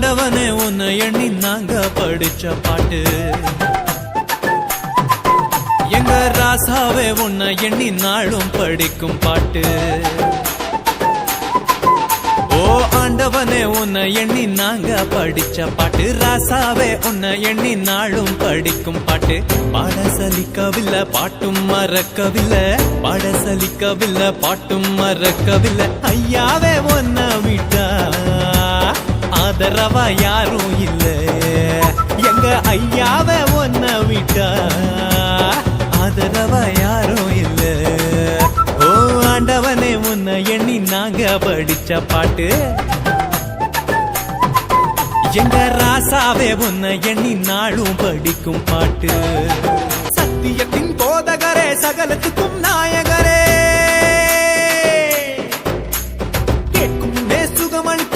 ஆண்டவனே உன்னை எண்ணி நாங்க படிச்ச பாட்டு. எங்க ராசாவே உன்னை எண்ணி நாளும் படிக்கும் பாட்டு. ஓ ஆண்டவனே உன்னை எண்ணி நாங்க படிச்ச பாட்டு. ராசாவே உன்னை எண்ணி நாளும் படிக்கும் பாட்டு. பாட சலிக்கவில்லை பாட்டும் மறக்கவில்லை. பாட சலிக்கவில்லை பாட்டும் மறக்கவில்லை. ஐயாவே உன்னை ஆதரவா யாரும் இல்ல. எங்க ஐயாவ ஒன்ன விட்டா? ஆதரவா யாரும் இல்ல. ஓ ஆண்டவனே உன்னை எண்ணி நாங்க படிச்ச பாட்டு. எங்க ராசாவே உன்னை எண்ணி நாளும் படிக்கும் பாட்டு. சத்தியத்தின் போதகரே சகலத்துக்கும் நாயகரே. கேட்கும் சுகமன்